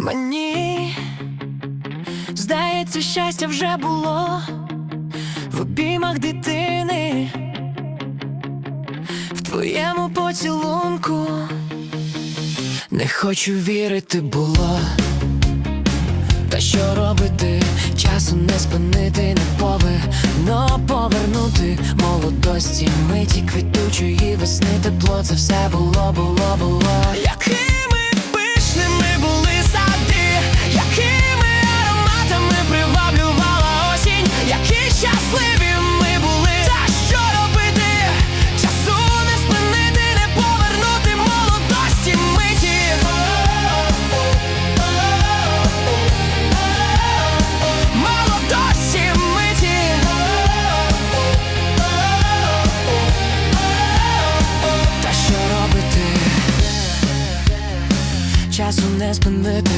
Мені здається, щастя вже було в обіймах дитини, в твоєму поцілунку. Не хочу вірити було. Та що робити? Часу не спинити, не повинно повернути молодості, миті квітучої весни тепло, це все було, було, було. Часу не спинити